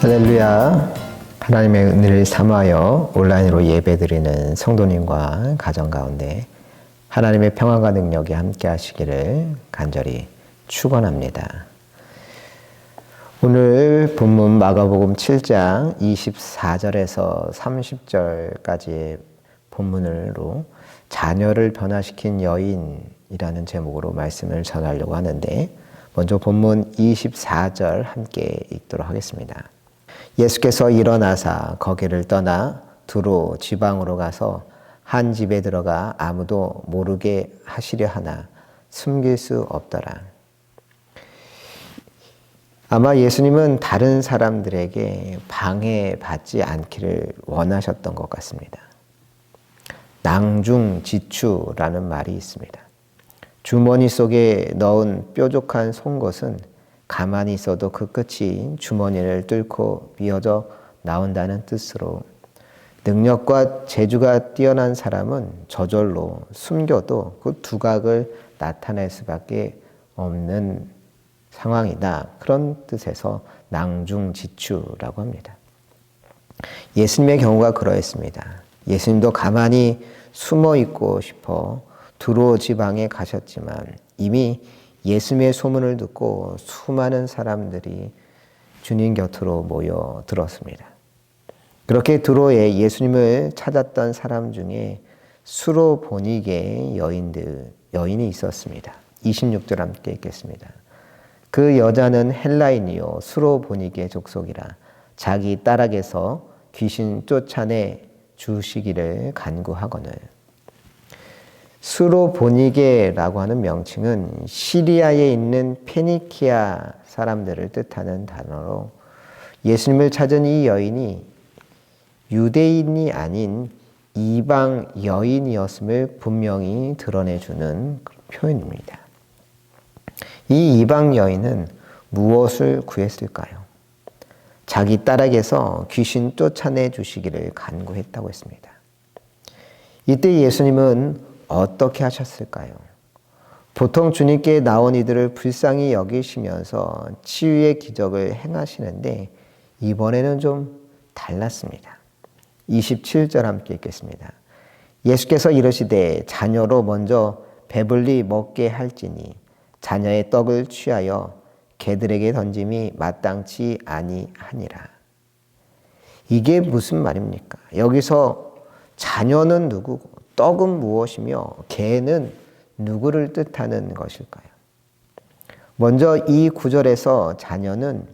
할렐루야. 하나님의 은혜를 삼하여 온라인으로 예배드리는 성도님과 가정 가운데 하나님의 평안과 능력이 함께 하시기를 간절히 축원합니다. 오늘 본문 마가복음 7장 24절에서 30절까지의 본문으로 자녀를 변화시킨 여인이라는 제목으로 말씀을 전하려고 하는데 먼저 본문 24절 함께 읽도록 하겠습니다. 예수께서 일어나사 거기를 떠나 두로 지방으로 가서 한 집에 들어가 아무도 모르게 하시려 하나 숨길 수 없더라. 아마 예수님은 다른 사람들에게 방해받지 않기를 원하셨던 것 같습니다. 낭중지추라는 말이 있습니다. 주머니 속에 넣은 뾰족한 송곳은 가만히 있어도 그 끝이 주머니를 뚫고 비어져 나온다는 뜻으로 능력과 재주가 뛰어난 사람은 저절로 숨겨도 그 두각을 나타낼 수밖에 없는 상황이다. 그런 뜻에서 낭중지추라고 합니다. 예수님의 경우가 그러했습니다. 예수님도 가만히 숨어 있고 싶어 두로 지방에 가셨지만 이미 예수님의 소문을 듣고 수많은 사람들이 주님 곁으로 모여 들었습니다. 그렇게 드로에 예수님을 찾았던 사람 중에 수로 보니게 여인들, 여인이 있었습니다. 26절 함께 읽겠습니다. 그 여자는 헬라인이요 수로 보니게 족속이라 자기 딸에게서 귀신 쫓아내 주시기를 간구하거늘 수로보니게라고 하는 명칭은 시리아에 있는 페니키아 사람들을 뜻하는 단어로 예수님을 찾은 이 여인이 유대인이 아닌 이방 여인이었음을 분명히 드러내주는 표현입니다. 이 이방 여인은 무엇을 구했을까요? 자기 딸에게서 귀신 쫓아내 주시기를 간구했다고 했습니다. 이때 예수님은 어떻게 하셨을까요? 보통 주님께 나온 이들을 불쌍히 여기시면서 치유의 기적을 행하시는데 이번에는 좀 달랐습니다. 27절 함께 읽겠습니다. 예수께서 이르시되 자녀로 먼저 배불리 먹게 할지니 자녀의 떡을 취하여 개들에게 던짐이 마땅치 아니하니라. 이게 무슨 말입니까? 여기서 자녀는 누구고 떡은 무엇이며 개는 누구를 뜻하는 것일까요? 먼저 이 구절에서 자녀는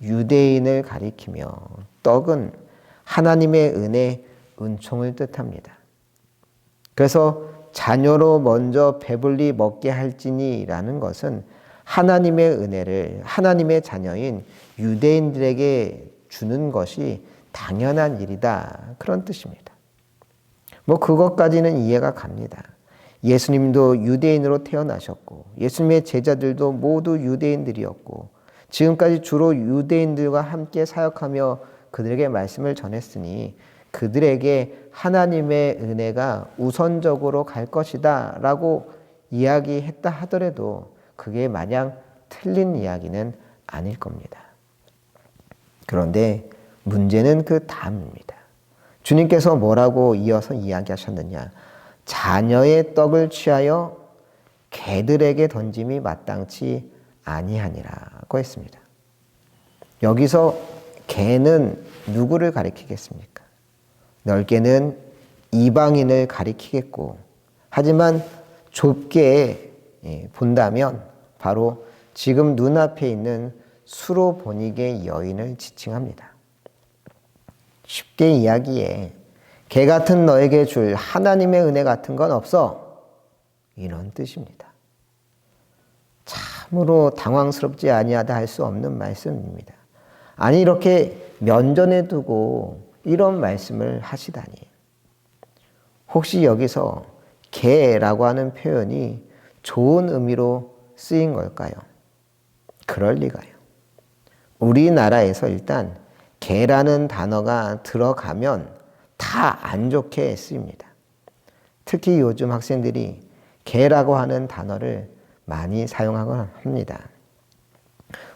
유대인을 가리키며 떡은 하나님의 은혜, 은총을 뜻합니다. 그래서 자녀로 먼저 배불리 먹게 할지니라는 것은 하나님의 은혜를 하나님의 자녀인 유대인들에게 주는 것이 당연한 일이다. 그런 뜻입니다. 뭐 그것까지는 이해가 갑니다. 예수님도 유대인으로 태어나셨고 예수님의 제자들도 모두 유대인들이었고 지금까지 주로 유대인들과 함께 사역하며 그들에게 말씀을 전했으니 그들에게 하나님의 은혜가 우선적으로 갈 것이다 라고 이야기했다 하더라도 그게 마냥 틀린 이야기는 아닐 겁니다. 그런데 문제는 그 다음입니다. 주님께서 뭐라고 이어서 이야기하셨느냐? 자녀의 떡을 취하여 개들에게 던짐이 마땅치 아니하니라고 했습니다. 여기서 개는 누구를 가리키겠습니까? 넓게는 이방인을 가리키겠고, 하지만 좁게 예, 본다면 바로 지금 눈앞에 있는 수로 보니게 여인을 지칭합니다. 쉽게 이야기해. 개 같은 너에게 줄 하나님의 은혜 같은 건 없어. 이런 뜻입니다. 참으로 당황스럽지 아니하다 할 수 없는 말씀입니다. 아니 이렇게 면전에 두고 이런 말씀을 하시다니. 혹시 여기서 개라고 하는 표현이 좋은 의미로 쓰인 걸까요? 그럴 리가요. 우리나라에서 일단 개라는 단어가 들어가면 다 안 좋게 쓰입니다. 특히 요즘 학생들이 개라고 하는 단어를 많이 사용하곤 합니다.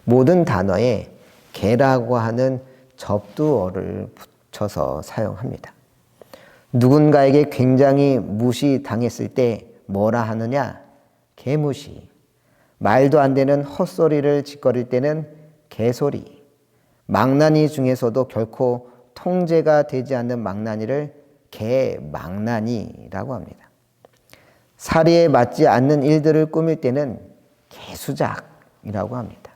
모든 단어에 개라고 하는 접두어를 붙여서 사용합니다. 누군가에게 굉장히 무시당했을 때 뭐라 하느냐? 개무시. 말도 안 되는 헛소리를 짓거릴 때는 개소리. 망나니 중에서도 결코 통제가 되지 않는 망나니를 개망나니라고 합니다. 사리에 맞지 않는 일들을 꾸밀 때는 개수작이라고 합니다.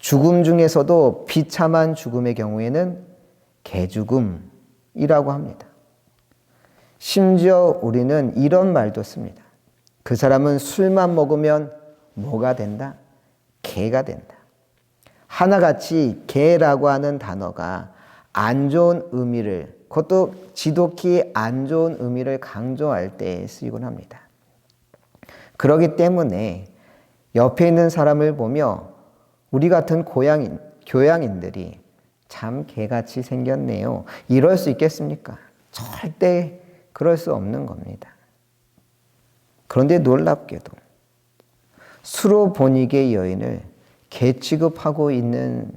죽음 중에서도 비참한 죽음의 경우에는 개죽음이라고 합니다. 심지어 우리는 이런 말도 씁니다. 그 사람은 술만 먹으면 뭐가 된다? 개가 된다. 하나같이 개라고 하는 단어가 안 좋은 의미를 그것도 지독히 안 좋은 의미를 강조할 때 쓰이곤 합니다. 그러기 때문에 옆에 있는 사람을 보며 우리 같은 고양인, 교양인들이 참 개같이 생겼네요. 이럴 수 있겠습니까? 절대 그럴 수 없는 겁니다. 그런데 놀랍게도 수로 본익의 여인을 개 취급하고 있는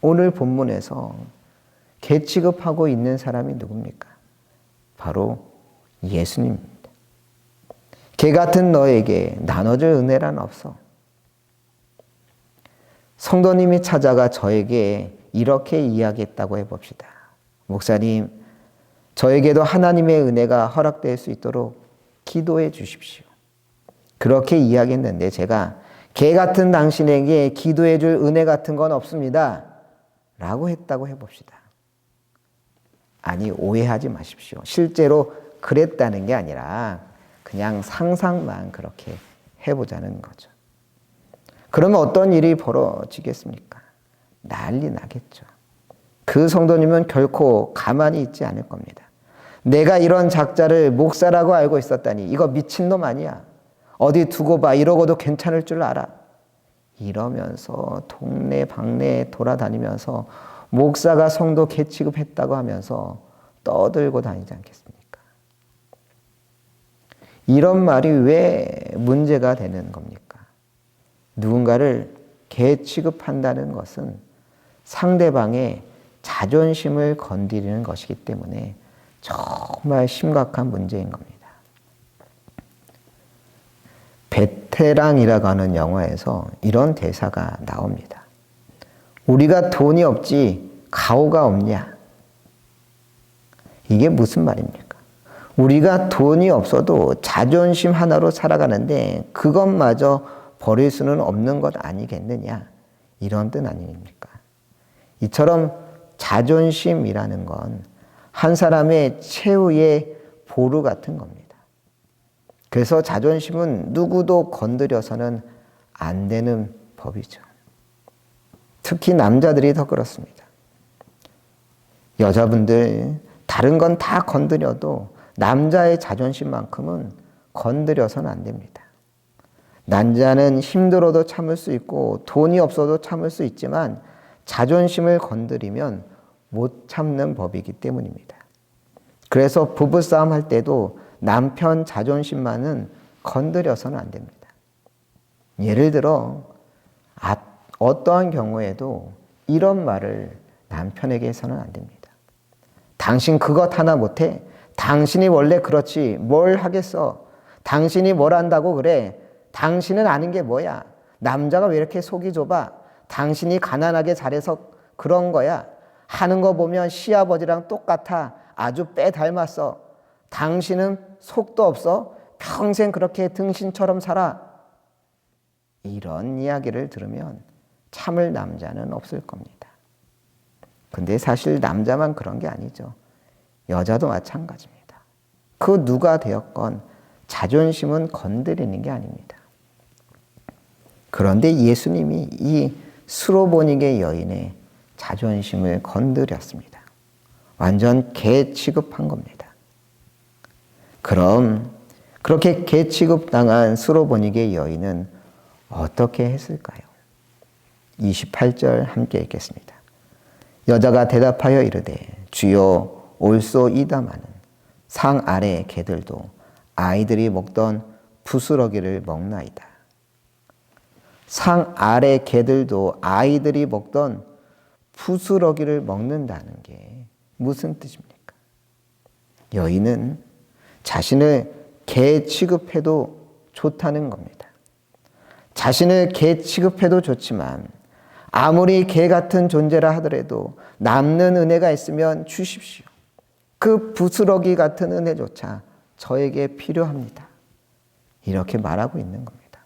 오늘 본문에서 개 취급하고 있는 사람이 누굽니까? 바로 예수님입니다. 개 같은 너에게 나눠줄 은혜란 없어. 성도님이 찾아가 저에게 이렇게 이야기했다고 해봅시다. 목사님, 저에게도 하나님의 은혜가 허락될 수 있도록 기도해 주십시오. 그렇게 이야기했는데 제가 개 같은 당신에게 기도해 줄 은혜 같은 건 없습니다. 라고 했다고 해봅시다. 아니, 오해하지 마십시오. 실제로 그랬다는 게 아니라 그냥 상상만 그렇게 해보자는 거죠. 그러면 어떤 일이 벌어지겠습니까? 난리 나겠죠. 그 성도님은 결코 가만히 있지 않을 겁니다. 내가 이런 작자를 목사라고 알고 있었다니 이거 미친놈 아니야. 어디 두고 봐 이러고도 괜찮을 줄 알아. 이러면서 동네 방네 돌아다니면서 목사가 성도 개취급했다고 하면서 떠들고 다니지 않겠습니까? 이런 말이 왜 문제가 되는 겁니까? 누군가를 개 취급한다는 것은 상대방의 자존심을 건드리는 것이기 때문에 정말 심각한 문제인 겁니다. 베테랑이라고 하는 영화에서 이런 대사가 나옵니다. 우리가 돈이 없지 가오가 없냐? 이게 무슨 말입니까? 우리가 돈이 없어도 자존심 하나로 살아가는데 그것마저 버릴 수는 없는 것 아니겠느냐? 이런 뜻 아닙니까? 이처럼 자존심이라는 건 한 사람의 최후의 보루 같은 겁니다. 그래서 자존심은 누구도 건드려서는 안 되는 법이죠. 특히 남자들이 더 그렇습니다. 여자분들 다른 건 다 건드려도 남자의 자존심만큼은 건드려서는 안 됩니다. 남자는 힘들어도 참을 수 있고 돈이 없어도 참을 수 있지만 자존심을 건드리면 못 참는 법이기 때문입니다. 그래서 부부싸움 할 때도 남편 자존심만은 건드려서는 안 됩니다. 예를 들어, 아, 어떠한 경우에도 이런 말을 남편에게 해서는 안 됩니다. 당신 그것 하나 못해? 당신이 원래 그렇지. 뭘 하겠어? 당신이 뭘 한다고 그래? 당신은 아는 게 뭐야? 남자가 왜 이렇게 속이 좁아? 당신이 가난하게 잘해서 그런 거야. 하는 거 보면 시아버지랑 똑같아. 아주 빼 닮았어. 당신은 속도 없어. 평생 그렇게 등신처럼 살아. 이런 이야기를 들으면 참을 남자는 없을 겁니다. 근데 사실 남자만 그런 게 아니죠. 여자도 마찬가지입니다. 그 누가 되었건 자존심은 건드리는 게 아닙니다. 그런데 예수님이 이 수로보닉의 여인의 자존심을 건드렸습니다. 완전 개 취급한 겁니다. 그럼 그렇게 개 취급당한 수로보닉의 여인은 어떻게 했을까요? 28절 함께 읽겠습니다. 여자가 대답하여 이르되 주여 올소이다마는 상 아래 개들도 아이들이 먹던 부스러기를 먹나이다. 상 아래 개들도 아이들이 먹던 부스러기를 먹는다는 게 무슨 뜻입니까? 여인은 자신을 개 취급해도 좋다는 겁니다. 자신을 개 취급해도 좋지만 아무리 개 같은 존재라 하더라도 남는 은혜가 있으면 주십시오. 그 부스러기 같은 은혜조차 저에게 필요합니다. 이렇게 말하고 있는 겁니다.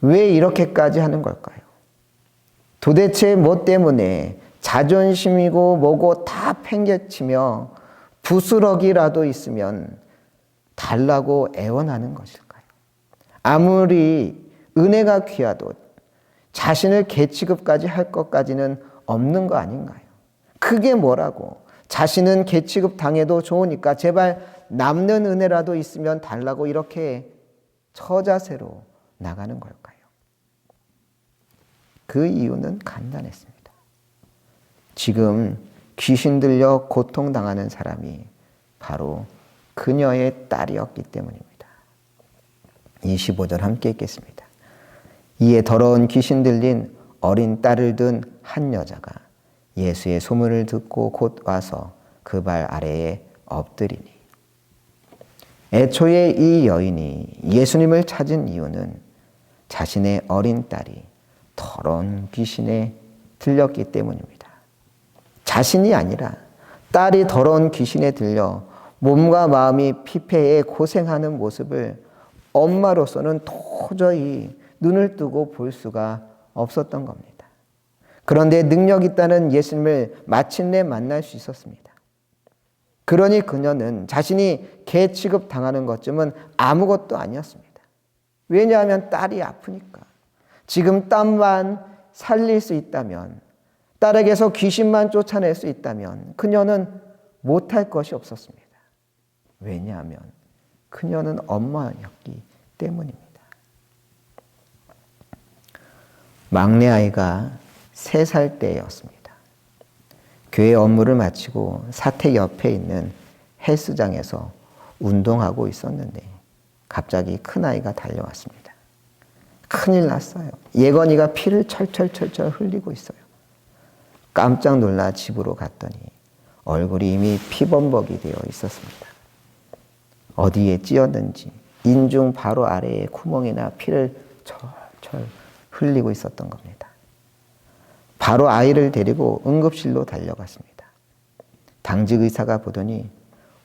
왜 이렇게까지 하는 걸까요? 도대체 뭐 때문에 자존심이고 뭐고 다 팽개치며 부스러기라도 있으면 달라고 애원하는 것일까요? 아무리 은혜가 귀하도 자신을 개취급까지 할 것까지는 없는 거 아닌가요? 그게 뭐라고? 자신은 개취급 당해도 좋으니까 제발 남는 은혜라도 있으면 달라고 이렇게 처자세로 나가는 걸까요? 그 이유는 간단했습니다. 지금 귀신 들려 고통당하는 사람이 바로 그녀의 딸이었기 때문입니다. 25절 함께 읽겠습니다. 이에 더러운 귀신 들린 어린 딸을 든 한 여자가 예수의 소문을 듣고 곧 와서 그 발 아래에 엎드리니. 애초에 이 여인이 예수님을 찾은 이유는 자신의 어린 딸이 더러운 귀신에 들렸기 때문입니다. 자신이 아니라 딸이 더러운 귀신에 들려 몸과 마음이 피폐해 고생하는 모습을 엄마로서는 도저히 눈을 뜨고 볼 수가 없었던 겁니다. 그런데 능력 있다는 예수님을 마침내 만날 수 있었습니다. 그러니 그녀는 자신이 개 취급 당하는 것쯤은 아무것도 아니었습니다. 왜냐하면 딸이 아프니까. 지금 딸만 살릴 수 있다면, 딸에게서 귀신만 쫓아낼 수 있다면 그녀는 못할 것이 없었습니다. 왜냐하면 그녀는 엄마였기 때문입니다. 막내 아이가 세살 때였습니다. 교회 업무를 마치고 사택 옆에 있는 헬스장에서 운동하고 있었는데 갑자기 큰 아이가 달려왔습니다. 큰일 났어요. 예건이가 피를 철철철철 흘리고 있어요. 깜짝 놀라 집으로 갔더니 얼굴이 이미 피범벅이 되어 있었습니다. 어디에 찧었는지 인중 바로 아래에 구멍이나 피를 철철 흘리고 있었던 겁니다. 바로 아이를 데리고 응급실로 달려갔습니다. 당직 의사가 보더니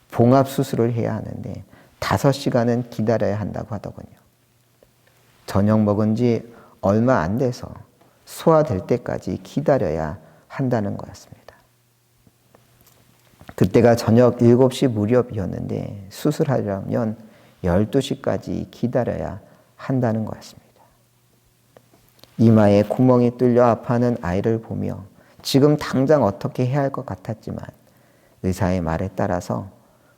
봉합 수술을 해야 하는데 5시간은 기다려야 한다고 하더군요. 저녁 먹은 지 얼마 안 돼서 소화될 때까지 기다려야 한다는 거였습니다. 그때가 저녁 7시 무렵이었는데 수술하려면 12시까지 기다려야 한다는 거였습니다. 이마에 구멍이 뚫려 아파하는 아이를 보며 지금 당장 어떻게 해야 할 것 같았지만 의사의 말에 따라서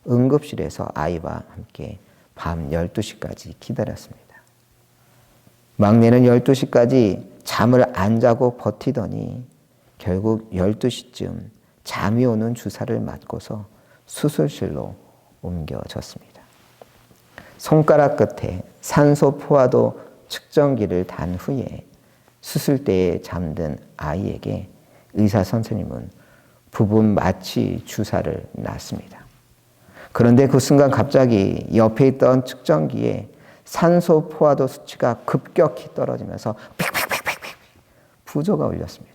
응급실에서 아이와 함께 밤 12시까지 기다렸습니다. 막내는 12시까지 잠을 안 자고 버티더니 결국 12시쯤 잠이 오는 주사를 맞고서 수술실로 옮겨졌습니다. 손가락 끝에 산소 포화도 측정기를 단 후에 수술대에 잠든 아이에게 의사 선생님은 부분 마취 주사를 놨습니다. 그런데 그 순간 갑자기 옆에 있던 측정기에 산소 포화도 수치가 급격히 떨어지면서 픽픽픽픽픽 부조가 울렸습니다.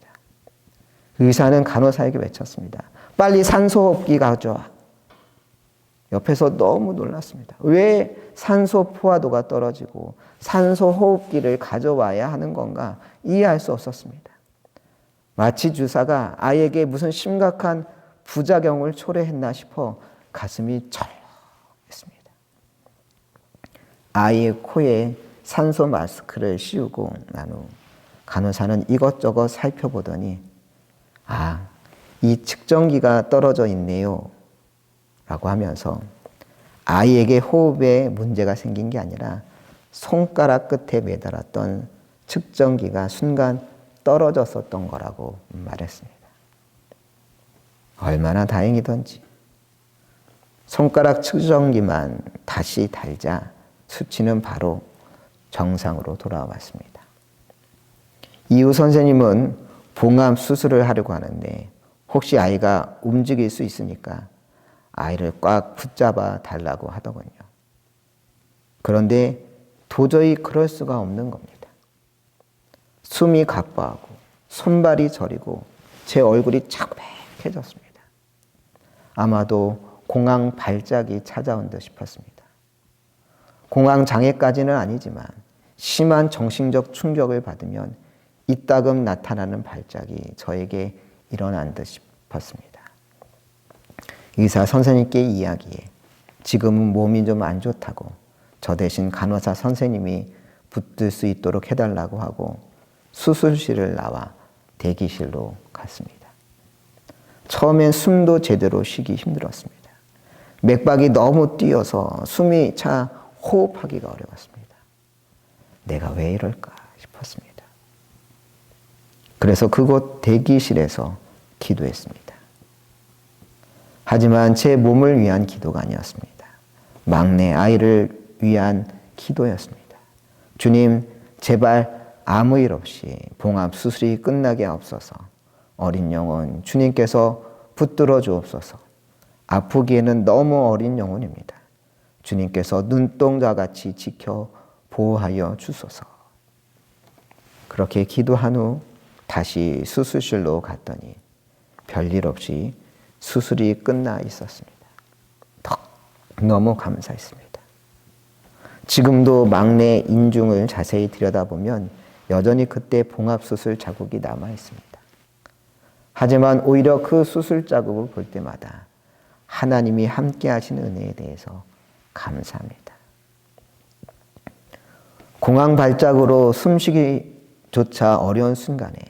의사는 간호사에게 외쳤습니다. 빨리 산소호흡기 가져와. 옆에서 너무 놀랐습니다. 왜 산소 포화도가 떨어지고 산소 호흡기를 가져와야 하는 건가 이해할 수 없었습니다. 마치 주사가 아이에게 무슨 심각한 부작용을 초래했나 싶어 가슴이 철렁했습니다. 아이의 코에 산소 마스크를 씌우고 난 후 간호사는 이것저것 살펴보더니 아, 이 측정기가 떨어져 있네요. 라고 하면서 아이에게 호흡에 문제가 생긴 게 아니라 손가락 끝에 매달았던 측정기가 순간 떨어졌었던 거라고 말했습니다. 얼마나 다행이던지. 손가락 측정기만 다시 달자 수치는 바로 정상으로 돌아왔습니다. 이후 선생님은 봉암 수술을 하려고 하는데 혹시 아이가 움직일 수 있으니까 아이를 꽉 붙잡아 달라고 하더군요. 그런데 도저히 그럴 수가 없는 겁니다. 숨이 가빠하고 손발이 저리고 제 얼굴이 창백해졌습니다. 아마도 공황 발작이 찾아온 듯 싶었습니다. 공황 장애까지는 아니지만 심한 정신적 충격을 받으면 이따금 나타나는 발작이 저에게 일어난 듯 싶었습니다. 의사 선생님께 이야기해 지금은 몸이 좀 안 좋다고 저 대신 간호사 선생님이 붙들 수 있도록 해달라고 하고 수술실을 나와 대기실로 갔습니다. 처음엔 숨도 제대로 쉬기 힘들었습니다. 맥박이 너무 뛰어서 숨이 차 호흡하기가 어려웠습니다. 내가 왜 이럴까 싶었습니다. 그래서 그곳 대기실에서 기도했습니다. 하지만 제 몸을 위한 기도가 아니었습니다. 막내 아이를 위한 기도였습니다. 주님, 제발 아무 일 없이 봉합 수술이 끝나게 하옵소서. 어린 영혼 주님께서 붙들어 주옵소서. 아프기에는 너무 어린 영혼입니다. 주님께서 눈동자 같이 지켜 보호하여 주소서. 그렇게 기도한 후 다시 수술실로 갔더니 별일 없이 수술이 끝나 있었습니다. 너무 감사했습니다. 지금도 막내 인중을 자세히 들여다보면 여전히 그때 봉합수술 자국이 남아 있습니다. 하지만 오히려 그 수술 자국을 볼 때마다 하나님이 함께 하신 은혜에 대해서 감사합니다. 공황 발작으로 숨쉬기조차 어려운 순간에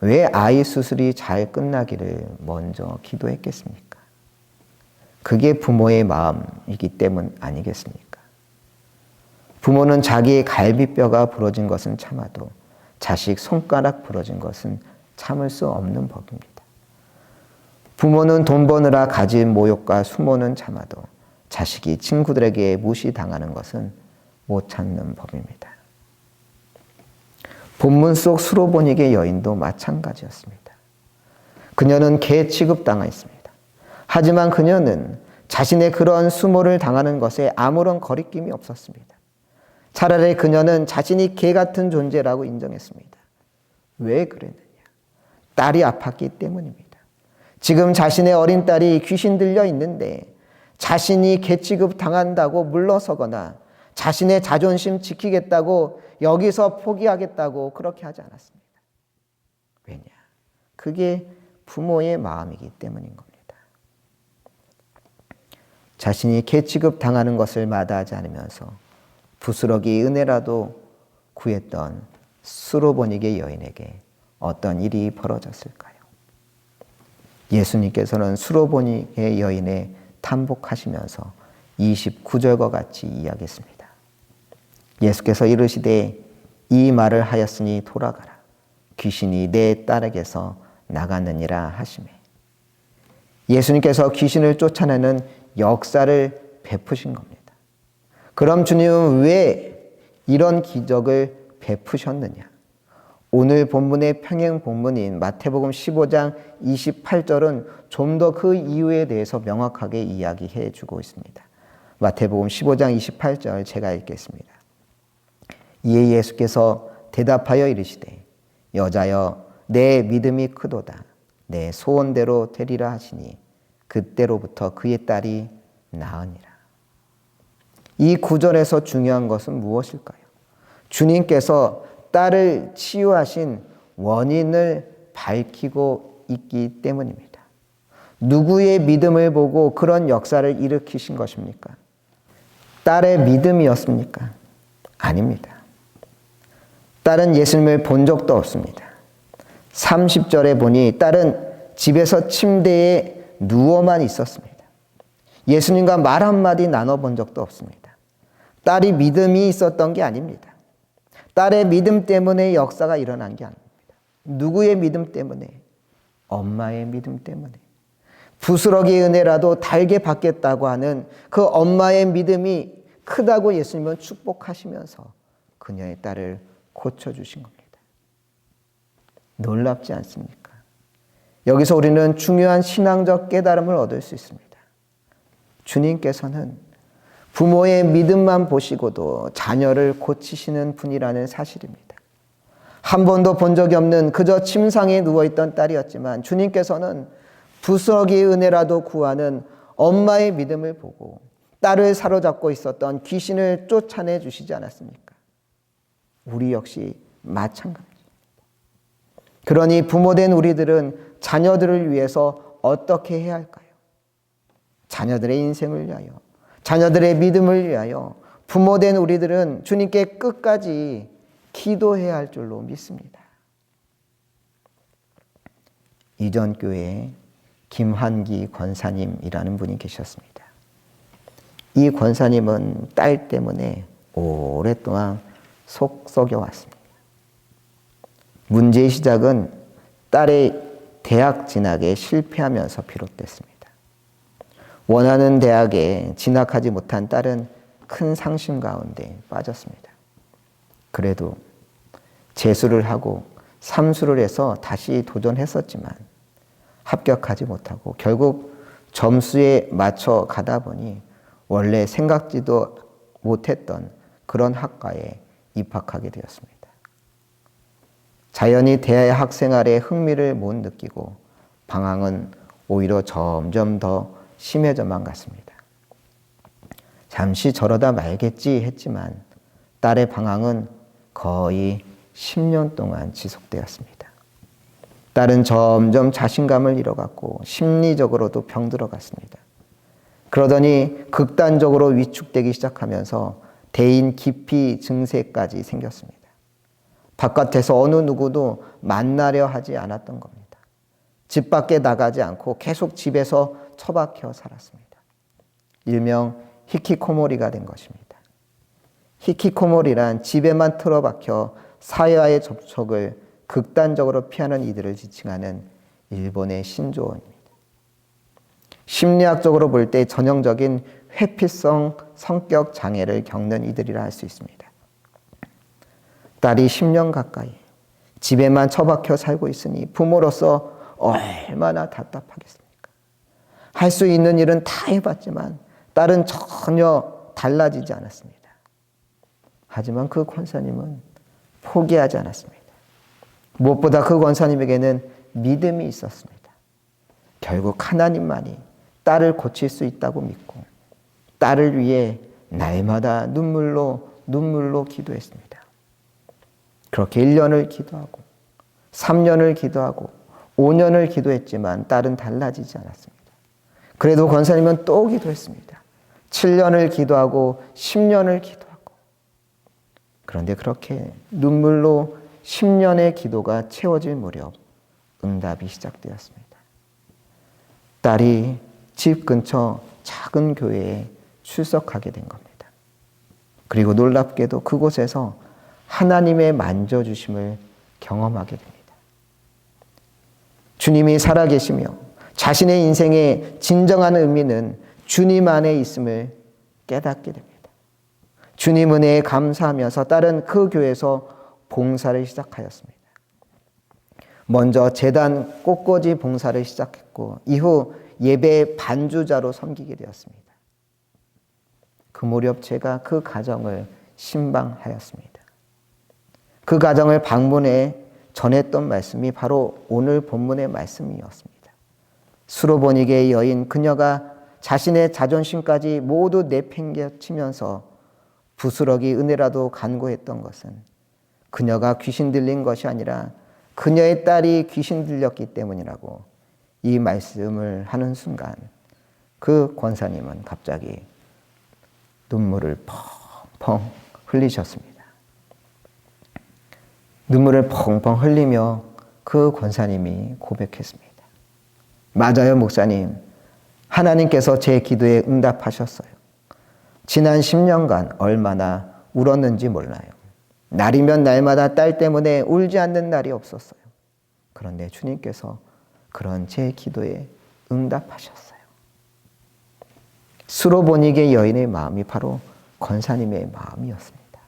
왜 아이 수술이 잘 끝나기를 먼저 기도했겠습니까? 그게 부모의 마음이기 때문 아니겠습니까? 부모는 자기의 갈비뼈가 부러진 것은 참아도 자식 손가락 부러진 것은 참을 수 없는 법입니다. 부모는 돈 버느라 가진 모욕과 수모는 참아도 자식이 친구들에게 무시당하는 것은 못 참는 법입니다. 본문 속 수로보닉의 여인도 마찬가지였습니다. 그녀는 개 취급당했습니다. 하지만 그녀는 자신의 그런 수모를 당하는 것에 아무런 거리낌이 없었습니다. 차라리 그녀는 자신이 개 같은 존재라고 인정했습니다. 왜 그랬느냐? 딸이 아팠기 때문입니다. 지금 자신의 어린 딸이 귀신 들려 있는데 자신이 개 취급 당한다고 물러서거나 자신의 자존심 지키겠다고 여기서 포기하겠다고 그렇게 하지 않았습니다. 왜냐? 그게 부모의 마음이기 때문인 겁니다. 자신이 개취급 당하는 것을 마다하지 않으면서 부스러기 은혜라도 구했던 수로보닉의 여인에게 어떤 일이 벌어졌을까요? 예수님께서는 수로보닉의 여인에 탐복하시면서 29절과 같이 이야기했습니다. 예수께서 이르시되 이 말을 하였으니 돌아가라. 귀신이 내 딸에게서 나갔느니라 하시매. 예수님께서 귀신을 쫓아내는 역사를 베푸신 겁니다. 그럼 주님은 왜 이런 기적을 베푸셨느냐? 오늘 본문의 평행 본문인 마태복음 15장 28절은 좀 더 그 이유에 대해서 명확하게 이야기해 주고 있습니다. 마태복음 15장 28절 제가 읽겠습니다. 이에 예수께서 대답하여 이르시되 여자여 내 믿음이 크도다 내 소원대로 되리라 하시니 그때로부터 그의 딸이 나으니라. 이 구절에서 중요한 것은 무엇일까요? 주님께서 딸을 치유하신 원인을 밝히고 있기 때문입니다. 누구의 믿음을 보고 그런 역사를 일으키신 것입니까? 딸의 믿음이었습니까? 아닙니다. 딸은 예수님을 본 적도 없습니다. 30절에 보니 딸은 집에서 침대에 누워만 있었습니다. 예수님과 말 한마디 나눠본 적도 없습니다. 딸이 믿음이 있었던 게 아닙니다. 딸의 믿음 때문에 역사가 일어난 게 아닙니다. 누구의 믿음 때문에? 엄마의 믿음 때문에. 부스러기 은혜라도 달게 받겠다고 하는 그 엄마의 믿음이 크다고 예수님은 축복하시면서 그녀의 딸을 고쳐주신 겁니다. 놀랍지 않습니까? 여기서 우리는 중요한 신앙적 깨달음을 얻을 수 있습니다. 주님께서는 부모의 믿음만 보시고도 자녀를 고치시는 분이라는 사실입니다. 한 번도 본 적이 없는 그저 침상에 누워있던 딸이었지만 주님께서는 부스러기 은혜라도 구하는 엄마의 믿음을 보고 딸을 사로잡고 있었던 귀신을 쫓아내 주시지 않았습니까? 우리 역시 마찬가지입니다. 그러니 부모된 우리들은 자녀들을 위해서 어떻게 해야 할까요? 자녀들의 인생을 위하여, 자녀들의 믿음을 위하여 부모된 우리들은 주님께 끝까지 기도해야 할 줄로 믿습니다. 이전 교회에 김한기 권사님이라는 분이 계셨습니다. 이 권사님은 딸 때문에 오랫동안 속 썩여 왔습니다. 문제의 시작은 딸의 대학 진학에 실패하면서 비롯됐습니다. 원하는 대학에 진학하지 못한 딸은 큰 상심 가운데 빠졌습니다. 그래도 재수를 하고 삼수를 해서 다시 도전했었지만 합격하지 못하고 결국 점수에 맞춰 가다 보니 원래 생각지도 못했던 그런 학과에 입학하게 되었습니다. 자연히 대학 생활에 흥미를 못 느끼고 방황은 오히려 점점 더 심해져만 갔습니다. 잠시 저러다 말겠지 했지만 딸의 방황은 거의 10년 동안 지속되었습니다. 딸은 점점 자신감을 잃어갔고 심리적으로도 병들어갔습니다. 그러더니 극단적으로 위축되기 시작하면서 대인 기피 증세까지 생겼습니다. 바깥에서 어느 누구도 만나려 하지 않았던 겁니다. 집 밖에 나가지 않고 계속 집에서 처박혀 살았습니다. 일명 히키코모리가 된 것입니다. 히키코모리란 집에만 틀어박혀 사회와의 접촉을 극단적으로 피하는 이들을 지칭하는 일본의 신조어입니다. 심리학적으로 볼 때 전형적인 회피성 성격 장애를 겪는 이들이라 할 수 있습니다. 딸이 10년 가까이 집에만 처박혀 살고 있으니 부모로서 얼마나 답답하겠습니까? 할 수 있는 일은 다 해봤지만 딸은 전혀 달라지지 않았습니다. 하지만 그 권사님은 포기하지 않았습니다. 무엇보다 그 권사님에게는 믿음이 있었습니다. 결국 하나님만이 딸을 고칠 수 있다고 믿고 딸을 위해 날마다 눈물로 눈물로 기도했습니다. 그렇게 1년을 기도하고 3년을 기도하고 5년을 기도했지만 딸은 달라지지 않았습니다. 그래도 권사님은 또 기도했습니다. 7년을 기도하고 10년을 기도하고 그런데 그렇게 눈물로 10년의 기도가 채워질 무렵 응답이 시작되었습니다. 딸이 집 근처 작은 교회에 출석하게 된 겁니다. 그리고 놀랍게도 그곳에서 하나님의 만져주심을 경험하게 됩니다. 주님이 살아계시며 자신의 인생의 진정한 의미는 주님 안에 있음을 깨닫게 됩니다. 주님 은혜에 감사하면서 딸은 그 교회에서 봉사를 시작하였습니다. 먼저 재단 꽃꽂이 봉사를 시작했고 이후 예배 반주자로 섬기게 되었습니다. 그 무렵 제가 그 가정을 신방하였습니다. 그 가정을 방문해 전했던 말씀이 바로 오늘 본문의 말씀이었습니다. 수로보니게의 여인 그녀가 자신의 자존심까지 모두 내팽개치면서 부스러기 은혜라도 간구했던 것은 그녀가 귀신 들린 것이 아니라 그녀의 딸이 귀신 들렸기 때문이라고 이 말씀을 하는 순간 그 권사님은 갑자기 눈물을 펑펑 흘리셨습니다. 눈물을 펑펑 흘리며 그 권사님이 고백했습니다. 맞아요, 목사님. 하나님께서 제 기도에 응답하셨어요. 지난 10년간 얼마나 울었는지 몰라요. 날이면 날마다 딸 때문에 울지 않는 날이 없었어요. 그런데 주님께서 그런 제 기도에 응답하셨어요. 수로보니게 여인의 마음이 바로 권사님의 마음이었습니다.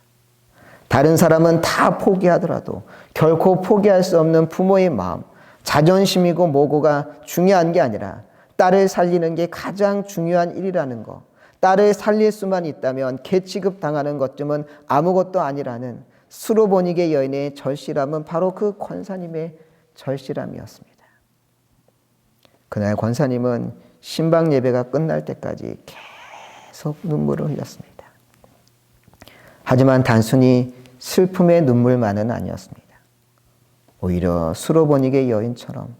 다른 사람은 다 포기하더라도 결코 포기할 수 없는 부모의 마음, 자존심이고 뭐고가 중요한 게 아니라 딸을 살리는 게 가장 중요한 일이라는 거. 딸을 살릴 수만 있다면 개취급 당하는 것쯤은 아무것도 아니라는 수로보니게 여인의 절실함은 바로 그 권사님의 절실함이었습니다. 그날 권사님은 신방 예배가 끝날 때까지 계속 눈물을 흘렸습니다. 하지만 단순히 슬픔의 눈물만은 아니었습니다. 오히려 수로보니게 여인처럼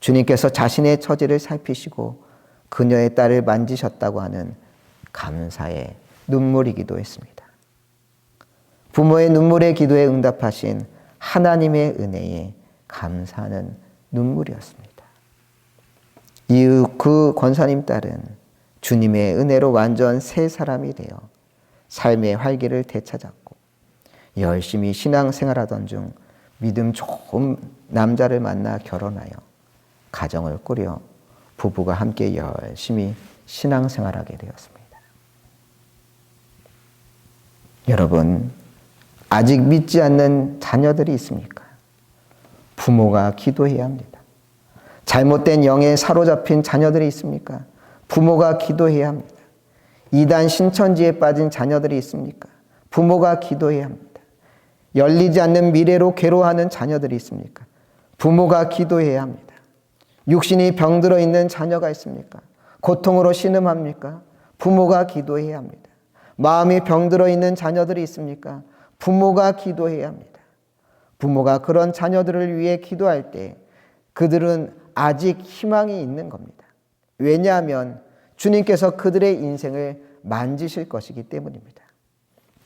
주님께서 자신의 처지를 살피시고 그녀의 딸을 만지셨다고 하는 감사의 눈물이기도 했습니다. 부모의 눈물의 기도에 응답하신 하나님의 은혜에 감사하는 눈물이었습니다. 이후 그 권사님 딸은 주님의 은혜로 완전 새 사람이 되어 삶의 활기를 되찾았고 열심히 신앙생활하던 중 믿음 좋은 남자를 만나 결혼하여 가정을 꾸려 부부가 함께 열심히 신앙생활하게 되었습니다. 여러분, 아직 믿지 않는 자녀들이 있습니까? 부모가 기도해야 합니다. 잘못된 영에 사로잡힌 자녀들이 있습니까? 부모가 기도해야 합니다. 이단 신천지에 빠진 자녀들이 있습니까? 부모가 기도해야 합니다. 열리지 않는 미래로 괴로워하는 자녀들이 있습니까? 부모가 기도해야 합니다. 육신이 병들어 있는 자녀가 있습니까? 고통으로 신음합니까? 부모가 기도해야 합니다. 마음이 병들어 있는 자녀들이 있습니까? 부모가 기도해야 합니다. 부모가 그런 자녀들을 위해 기도할 때 그들은 아직 희망이 있는 겁니다. 왜냐하면 주님께서 그들의 인생을 만지실 것이기 때문입니다.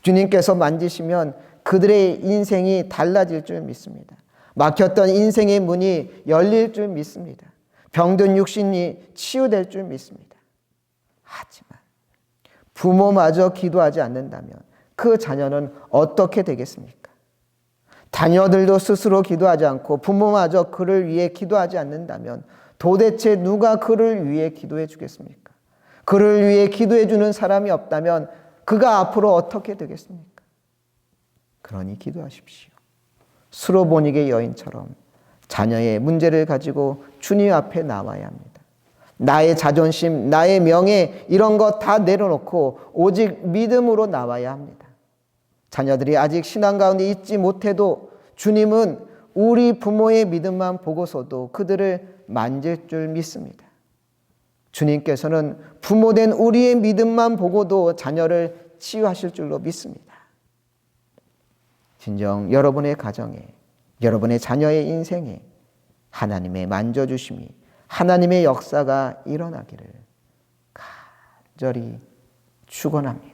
주님께서 만지시면 그들의 인생이 달라질 줄 믿습니다. 막혔던 인생의 문이 열릴 줄 믿습니다. 병든 육신이 치유될 줄 믿습니다. 하지만 부모마저 기도하지 않는다면 그 자녀는 어떻게 되겠습니까? 자녀들도 스스로 기도하지 않고 부모마저 그를 위해 기도하지 않는다면 도대체 누가 그를 위해 기도해 주겠습니까? 그를 위해 기도해 주는 사람이 없다면 그가 앞으로 어떻게 되겠습니까? 그러니 기도하십시오. 수로보니게 여인처럼 자녀의 문제를 가지고 주님 앞에 나와야 합니다. 나의 자존심, 나의 명예 이런 것 다 내려놓고 오직 믿음으로 나와야 합니다. 자녀들이 아직 신앙 가운데 있지 못해도 주님은 우리 부모의 믿음만 보고서도 그들을 만질 줄 믿습니다. 주님께서는 부모된 우리의 믿음만 보고도 자녀를 치유하실 줄로 믿습니다. 진정 여러분의 가정에, 여러분의 자녀의 인생에 하나님의 만져주심이, 하나님의 역사가 일어나기를 간절히 축원합니다.